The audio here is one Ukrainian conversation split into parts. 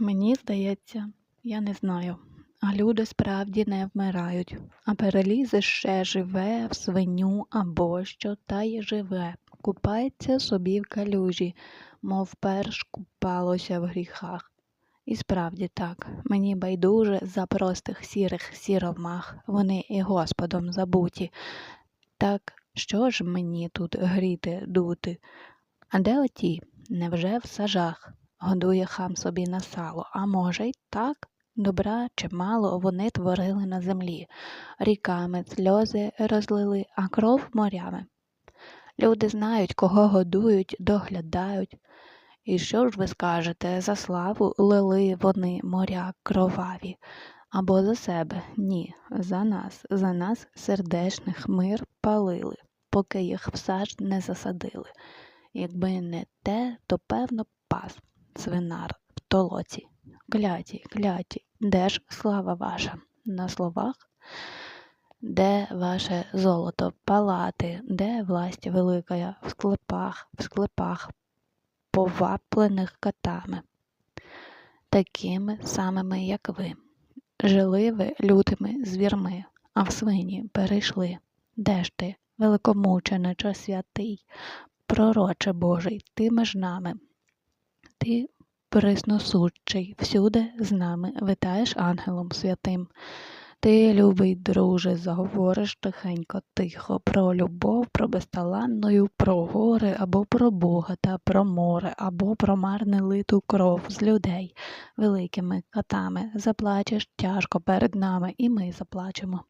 Мені здається, я не знаю. А люди справді не вмирають, а перелізе ще живе в свиню або що, та й живе, купається собі в калюжі, мов перш купалося в гріхах. І справді так, мені байдуже за простих сірих сіромах, вони і Господом забуті. Так що ж мені тут гріти, дути? А де оті? Невже в сажах? Годує хам собі на сало, а може й так? Добра чи мало вони творили на землі, ріками сльози розлили, а кров морями. Люди знають, кого годують, доглядають. І що ж ви скажете, за славу лили вони моря кроваві, або за себе? Ні, за нас, за нас сердечних мир палили, поки їх в саж не засадили. Якби не те, то певно пас свинар в толоці. Кляті, кляті, де ж слава ваша? На словах? Де ваше золото, палати, де власть велика в склепах, в склепах, поваплених котами, такими самими, як ви. Жили ви лютими звірми, а в свині перейшли. Де ж ти, великомучениче святий, пророче Божий, ти між нами, ти присносучий, всюди з нами витаєш ангелом святим. Ти, любий друже, заговориш тихенько, тихо про любов, про безталанною, про гори, або про Бога та про море, або про марне литу кров з людей великими катами. Заплачеш тяжко перед нами, і ми заплачемо.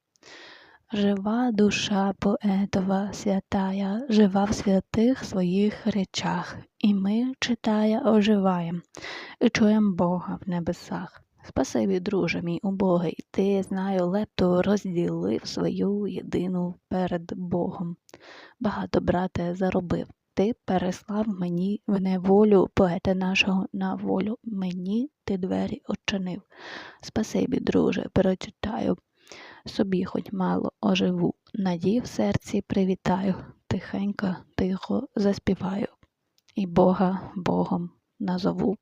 Жива душа поетова святая, жива в святих своїх речах, і ми, читая, оживаєм, і чуєм Бога в небесах. Спасибі, друже мій убогий, ти, знаю, лепту розділив свою єдину перед Богом. Багато, брате, заробив. Ти переслав мені в неволю поета нашого на волю. Мені ти двері очинив. Спасибі, друже, прочитаю. Собі хоч мало оживу. Надій в серці привітаю, тихенько, тихо заспіваю. І Бога Богом назову.